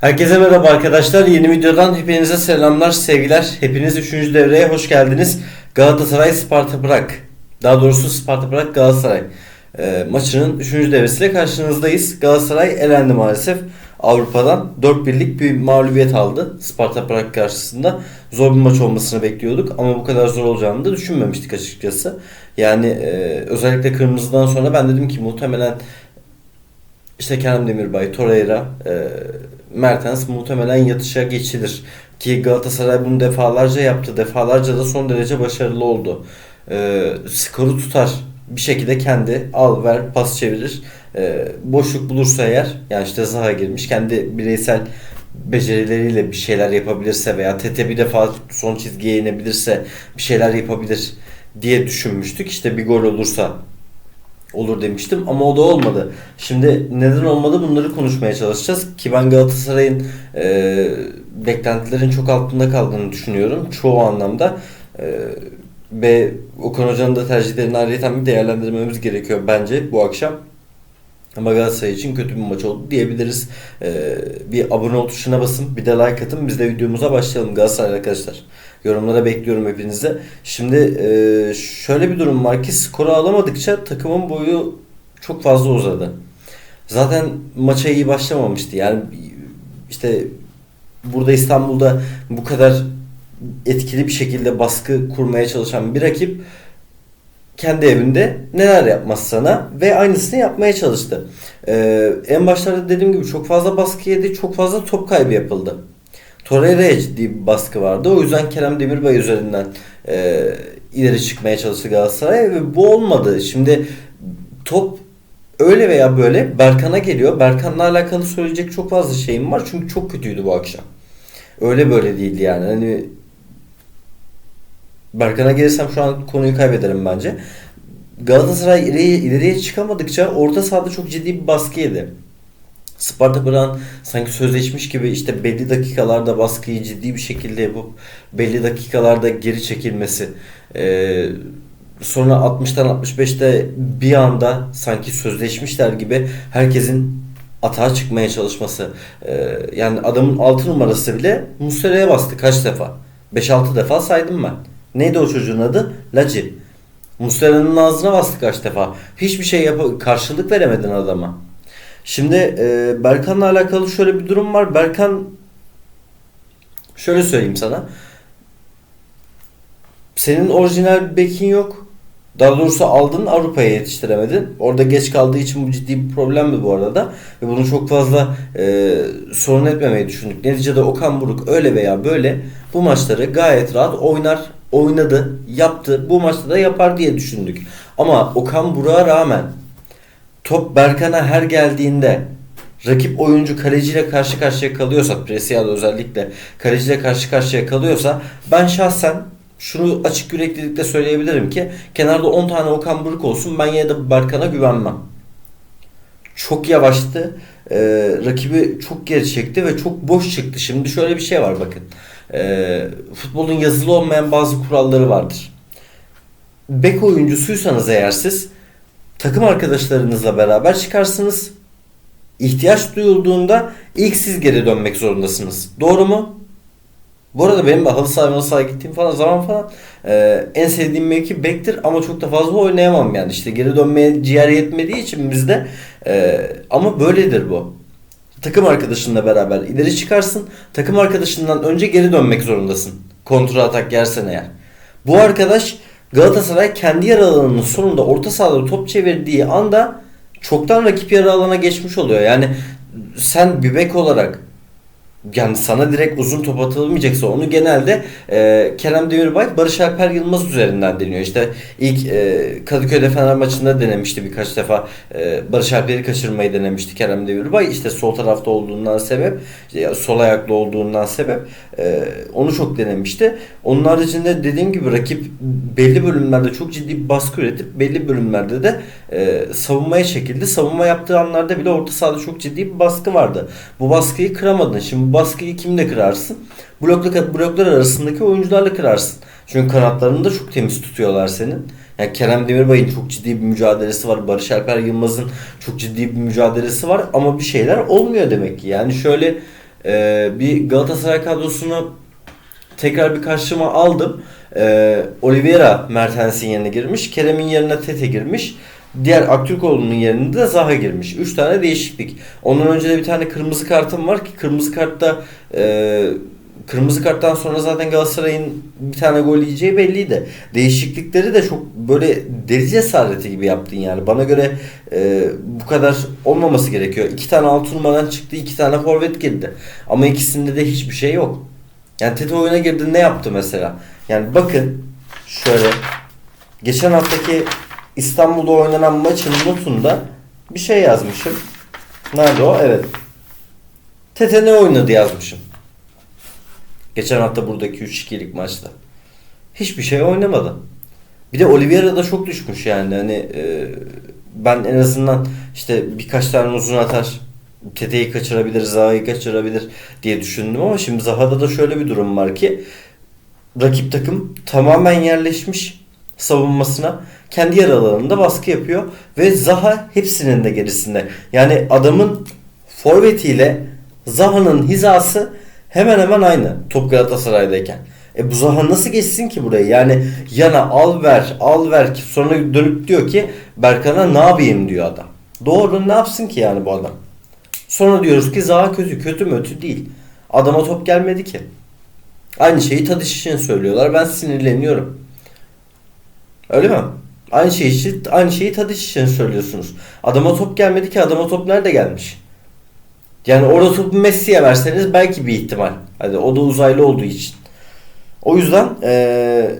Herkese merhaba arkadaşlar. Yeni videodan hepinize selamlar, sevgiler. Hepiniz 3. devreye hoş geldiniz. Galatasaray Sparta Prag. Daha doğrusu Sparta Prag Galatasaray e, maçının 3. devresiyle karşınızdayız. Galatasaray elendi maalesef. Avrupa'dan 4 birlik bir mağlubiyet aldı Sparta Prag karşısında. Zor bir maç olmasını bekliyorduk ama bu kadar zor olacağını da düşünmemiştik açıkçası. Yani e, özellikle kırmızıdan sonra ben dedim ki muhtemelen işte Kerem Demirbay, Torreira, e, Mertens muhtemelen yatışa geçilir. Ki Galatasaray bunu defalarca yaptı. Defalarca da son derece başarılı oldu. E, skoru tutar. Bir şekilde kendi al ver pas çevirir. E, boşluk bulursa eğer yani işte Zaha girmiş kendi bireysel becerileriyle bir şeyler yapabilirse veya Tete bir defa son çizgiye inebilirse bir şeyler yapabilir diye düşünmüştük. İşte bir gol olursa olur demiştim ama o da olmadı. Şimdi neden olmadı bunları konuşmaya çalışacağız. Ki ben Galatasaray'ın e, beklentilerin çok altında kaldığını düşünüyorum. Çoğu anlamda. E, ve Okan Hoca'nın da tercihlerini ayrıca bir değerlendirmemiz gerekiyor bence bu akşam. Ama Galatasaray için kötü bir maç oldu diyebiliriz. Ee, bir abone ol tuşuna basın, bir de like atın. Biz de videomuza başlayalım Galatasaray arkadaşlar. Yorumlara bekliyorum hepinizi. Şimdi e, şöyle bir durum var ki skoru alamadıkça takımın boyu çok fazla uzadı. Zaten maça iyi başlamamıştı. Yani işte burada İstanbul'da bu kadar etkili bir şekilde baskı kurmaya çalışan bir rakip kendi evinde neler yapmaz sana ve aynısını yapmaya çalıştı. Ee, en başlarda dediğim gibi çok fazla baskı yedi, çok fazla top kaybı yapıldı. Torreira'ya ciddi bir baskı vardı. O yüzden Kerem Demirbay üzerinden e, ileri çıkmaya çalıştı Galatasaray ve bu olmadı. Şimdi top öyle veya böyle Berkan'a geliyor. Berkan'la alakalı söyleyecek çok fazla şeyim var. Çünkü çok kötüydü bu akşam. Öyle böyle değildi yani. Hani Berkan'a gelirsem şu an konuyu kaybederim bence. Galatasaray ileriye, ileriye çıkamadıkça orta sahada çok ciddi bir baskı yedi. Sparta Prag'ın sanki sözleşmiş gibi işte belli dakikalarda baskıyı ciddi bir şekilde yapıp belli dakikalarda geri çekilmesi. Ee, sonra 60'tan 65'te bir anda sanki sözleşmişler gibi herkesin atağa çıkmaya çalışması. Ee, yani adamın 6 numarası bile Muslera'ya bastı kaç defa? 5-6 defa saydım ben. Neydi o çocuğun adı? Laci. Muslera'nın ağzına bastı kaç defa. Hiçbir şey yap karşılık veremedin adama. Şimdi e, Berkan'la alakalı şöyle bir durum var. Berkan şöyle söyleyeyim sana. Senin orijinal bir bekin yok. Daha doğrusu aldın Avrupa'ya yetiştiremedin. Orada geç kaldığı için bu ciddi bir problem mi bu arada? Ve bunu çok fazla e, sorun etmemeyi düşündük. Neticede Okan Buruk öyle veya böyle bu maçları gayet rahat oynar, oynadı, yaptı. Bu maçta da yapar diye düşündük. Ama Okan Buruk'a rağmen top Berkan'a her geldiğinde rakip oyuncu kaleciyle karşı karşıya kalıyorsa Preciado özellikle kaleciyle karşı karşıya kalıyorsa ben şahsen şunu açık yüreklilikle söyleyebilirim ki kenarda 10 tane Okan Buruk olsun ben yine de Berkan'a güvenmem. Çok yavaştı. Ee, rakibi çok geri çekti ve çok boş çıktı. Şimdi şöyle bir şey var bakın. Ee, futbolun yazılı olmayan bazı kuralları vardır. Bek oyuncusuysanız eğer siz takım arkadaşlarınızla beraber çıkarsınız. İhtiyaç duyulduğunda ilk siz geri dönmek zorundasınız. Doğru mu? Bu arada benim de halı saha halı gittiğim falan zaman falan e, en sevdiğim mevki bektir ama çok da fazla oynayamam yani işte geri dönmeye ciğer yetmediği için bizde e, ama böyledir bu. Takım arkadaşınla beraber ileri çıkarsın takım arkadaşından önce geri dönmek zorundasın kontra atak yersen eğer. Bu arkadaş Galatasaray kendi yer alanının sonunda orta sahada top çevirdiği anda çoktan rakip yarı alana geçmiş oluyor. Yani sen bir bek olarak yani sana direkt uzun top atılmayacaksa onu genelde e, Kerem Demirbay, Barış Alper Yılmaz üzerinden deniyor. İşte ilk e, Kadıköy'de Fener maçında denemişti birkaç defa. E, Barış Alper'i kaçırmayı denemişti Kerem Demirbay. İşte sol tarafta olduğundan sebep, işte sol ayaklı olduğundan sebep e, onu çok denemişti. Onun haricinde dediğim gibi rakip belli bölümlerde çok ciddi baskı üretip belli bölümlerde de e, savunmaya çekildi. Savunma yaptığı anlarda bile orta sahada çok ciddi bir baskı vardı. Bu baskıyı kıramadın. Şimdi bu baskıyı kimle kırarsın? Blokla, bloklar arasındaki oyuncularla kırarsın. Çünkü kanatlarını da çok temiz tutuyorlar senin. Yani Kerem Demirbay'ın çok ciddi bir mücadelesi var. Barış Alper Yılmaz'ın çok ciddi bir mücadelesi var. Ama bir şeyler olmuyor demek ki. Yani şöyle e, bir Galatasaray kadrosunu tekrar bir karşıma aldım. E, Oliveira Mertens'in yerine girmiş. Kerem'in yerine Tete girmiş. Diğer Aktürkoğlu'nun yerine de Zaha girmiş. 3 tane değişiklik. Ondan önce de bir tane kırmızı kartım var ki kırmızı kartta e, kırmızı karttan sonra zaten Galatasaray'ın bir tane gol yiyeceği belliydi. Değişiklikleri de çok böyle deli cesareti gibi yaptın yani. Bana göre e, bu kadar olmaması gerekiyor. İki tane altı numaradan çıktı, iki tane forvet girdi. Ama ikisinde de hiçbir şey yok. Yani Tete oyuna girdi ne yaptı mesela? Yani bakın şöyle geçen haftaki İstanbul'da oynanan maçın notunda bir şey yazmışım. Nerede o? Evet. Tete ne oynadı yazmışım. Geçen hafta buradaki 3-2'lik maçta. Hiçbir şey oynamadı. Bir de Oliveira da çok düşmüş yani. Hani e, ben en azından işte birkaç tane uzun atar Tete'yi kaçırabilir, Zaha'yı kaçırabilir diye düşündüm ama şimdi Zaha'da da şöyle bir durum var ki rakip takım tamamen yerleşmiş savunmasına kendi yer alanında baskı yapıyor ve Zaha hepsinin de gerisinde. Yani adamın forvetiyle Zaha'nın hizası hemen hemen aynı top Galatasaray'dayken. E bu Zaha nasıl geçsin ki burayı? Yani yana al ver al ver ki sonra dönüp diyor ki Berkan'a ne yapayım diyor adam. Doğru ne yapsın ki yani bu adam? Sonra diyoruz ki Zaha kötü. Kötü mü ötü değil. Adama top gelmedi ki. Aynı şeyi Tadiş için söylüyorlar. Ben sinirleniyorum. Öyle mi? Aynı şeyi için, aynı şeyi Tadiş için söylüyorsunuz. Adama top gelmedi ki adama top nerede gelmiş? Yani orada topu Messi'ye verseniz belki bir ihtimal. Hadi o da uzaylı olduğu için. O yüzden ee,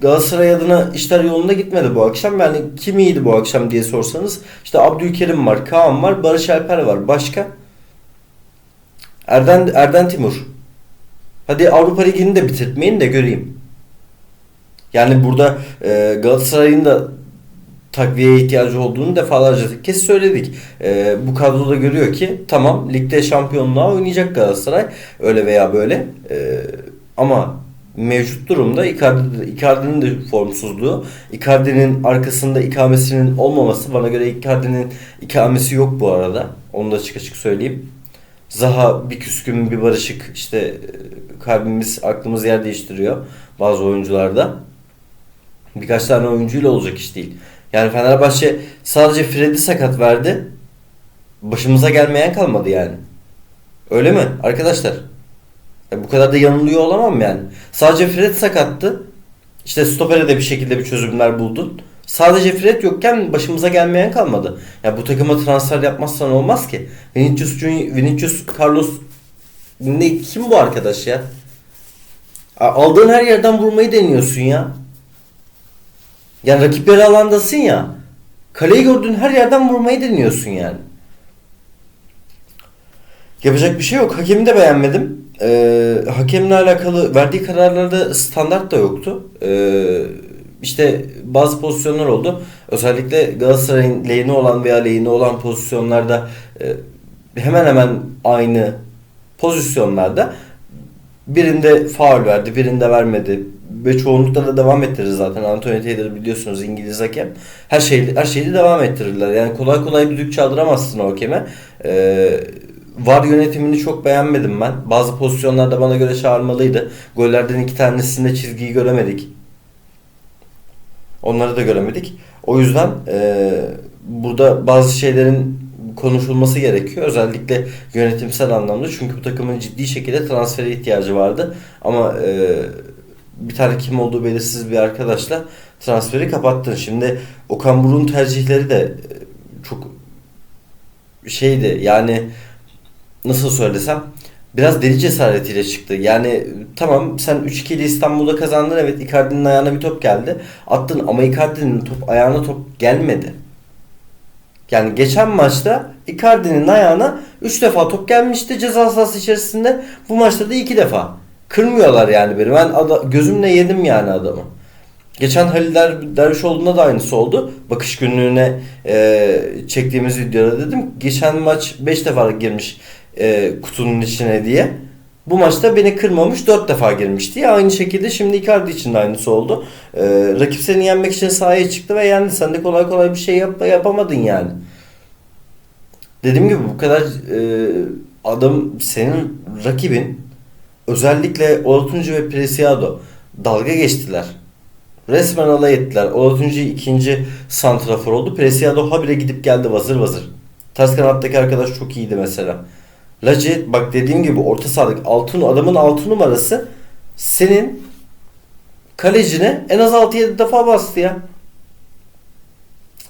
Galatasaray adına işler yolunda gitmedi bu akşam. Yani kim iyiydi bu akşam diye sorsanız işte Abdülkerim var, Kaan var, Barış Alper var. Başka? Erden Erden Timur. Hadi Avrupa Ligi'ni de bitirtmeyin de göreyim. Yani burada e, Galatasaray'ın da takviyeye ihtiyacı olduğunu defalarca kez söyledik. E, bu kadroda görüyor ki tamam ligde şampiyonluğa oynayacak Galatasaray öyle veya böyle. E, ama mevcut durumda Icardi, Icardi'nin de formsuzluğu, Icardi'nin arkasında ikamesinin olmaması bana göre Icardi'nin ikamesi yok bu arada. Onu da açık açık söyleyeyim. Zaha bir küskün bir barışık işte e, kalbimiz aklımız yer değiştiriyor bazı oyuncularda. Birkaç tane oyuncuyla olacak iş değil. Yani Fenerbahçe sadece Fred'i sakat verdi. Başımıza gelmeyen kalmadı yani. Öyle mi arkadaşlar? E bu kadar da yanılıyor olamam yani. Sadece Fred sakattı. İşte stopere de bir şekilde bir çözümler buldun. Sadece Fred yokken başımıza gelmeyen kalmadı. Ya bu takıma transfer yapmazsan olmaz ki. Vinicius, Junior, Vinicius Carlos ne kim bu arkadaş ya? Aldığın her yerden vurmayı deniyorsun ya. Yani rakipleri alandasın ya. Kaleyi gördüğün her yerden vurmayı deniyorsun yani. Yapacak bir şey yok. Hakemi de beğenmedim. Ee, hakemle alakalı verdiği kararlarda standart da yoktu. Ee, işte bazı pozisyonlar oldu. Özellikle Galatasaray'ın lehine olan veya lehine olan pozisyonlarda e, hemen hemen aynı pozisyonlarda birinde faul verdi, birinde vermedi ve çoğunlukla da devam ettirir zaten. Anthony Taylor biliyorsunuz İngiliz hakem. Her şeyi her şeyi devam ettirirler. Yani kolay kolay düdük çaldıramazsın o hakeme. Ee, VAR yönetimini çok beğenmedim ben. Bazı pozisyonlarda bana göre çağırmalıydı. Gollerden iki tanesinde çizgiyi göremedik. Onları da göremedik. O yüzden e, burada bazı şeylerin konuşulması gerekiyor. Özellikle yönetimsel anlamda. Çünkü bu takımın ciddi şekilde transfere ihtiyacı vardı. Ama e, bir tane kim olduğu belirsiz bir arkadaşla transferi kapattın. Şimdi Okan Buruk'un tercihleri de e, çok şeydi yani nasıl söylesem biraz deli cesaretiyle çıktı. Yani tamam sen 3-2 ile İstanbul'da kazandın evet Icardi'nin ayağına bir top geldi. Attın ama Icardi'nin top ayağına top gelmedi. Yani geçen maçta Icardi'nin ayağına 3 defa top gelmişti ceza sahası içerisinde. Bu maçta da 2 defa. Kırmıyorlar yani beni. Ben ada, gözümle yedim yani adamı. Geçen Halil Der Dervişoğlu'nda da aynısı oldu. Bakış günlüğüne e, çektiğimiz videoda dedim. Geçen maç 5 defa girmiş e, kutunun içine diye. Bu maçta beni kırmamış 4 defa girmişti. Ya aynı şekilde şimdi Icardi için de aynısı oldu. E, rakip seni yenmek için sahaya çıktı ve yendi. Sen de kolay kolay bir şey yap yapamadın yani. Dediğim gibi bu kadar e, adam senin rakibin özellikle Olatuncu ve Preciado dalga geçtiler. Resmen alay ettiler. Olatuncu ikinci santrafor oldu. Preciado habire gidip geldi vazır vazır. Ters kanattaki arkadaş çok iyiydi mesela. Laci bak dediğim gibi orta sahadaki altın adamın altı numarası senin kalecine en az 6-7 defa bastı ya.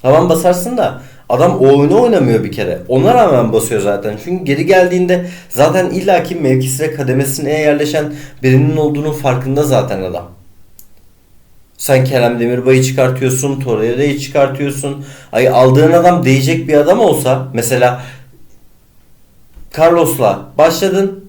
Tamam basarsın da adam o oyunu oynamıyor bir kere. Ona rağmen basıyor zaten. Çünkü geri geldiğinde zaten illaki mevkisine kademesine yerleşen birinin olduğunun farkında zaten adam. Sen Kerem Demirbay'ı çıkartıyorsun, Torreira'yı çıkartıyorsun. Ay aldığın adam değecek bir adam olsa mesela Carlos'la başladın.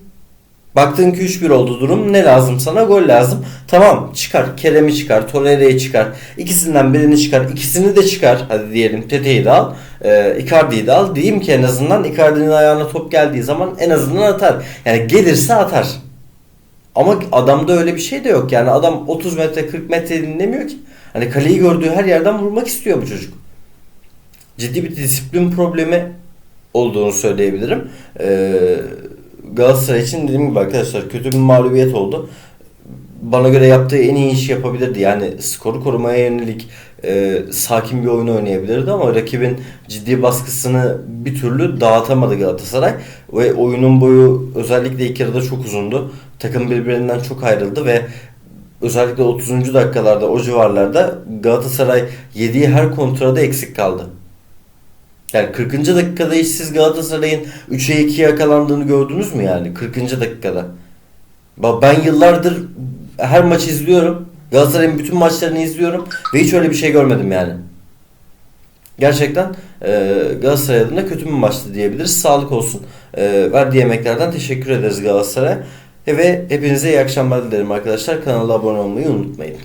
Baktın ki 3-1 oldu durum. Ne lazım sana? Gol lazım. Tamam çıkar. Kerem'i çıkar. Torreira'yı çıkar. İkisinden birini çıkar. İkisini de çıkar. Hadi diyelim Tete'yi de al. E, Icardi'yi de al. Diyeyim ki en azından Icardi'nin ayağına top geldiği zaman en azından atar. Yani gelirse atar. Ama adamda öyle bir şey de yok. Yani adam 30 metre 40 metre dinlemiyor ki. Hani kaleyi gördüğü her yerden vurmak istiyor bu çocuk. Ciddi bir disiplin problemi olduğunu söyleyebilirim. Ee, Galatasaray için dediğim gibi arkadaşlar kötü bir mağlubiyet oldu. Bana göre yaptığı en iyi işi yapabilirdi. Yani skoru korumaya yönelik e, sakin bir oyun oynayabilirdi ama rakibin ciddi baskısını bir türlü dağıtamadı Galatasaray. Ve oyunun boyu özellikle ilk yarıda çok uzundu. Takım birbirinden çok ayrıldı ve özellikle 30. dakikalarda o civarlarda Galatasaray yediği her kontrada eksik kaldı. Yani 40. dakikada hiç siz Galatasaray'ın 3'e 2 yakalandığını gördünüz mü yani 40. dakikada? Ben yıllardır her maç izliyorum. Galatasaray'ın bütün maçlarını izliyorum ve hiç öyle bir şey görmedim yani. Gerçekten e, Galatasaray adına kötü bir maçtı diyebiliriz. Sağlık olsun. E, verdiği emeklerden teşekkür ederiz Galatasaray'a. Ve hepinize iyi akşamlar dilerim arkadaşlar. Kanala abone olmayı unutmayın.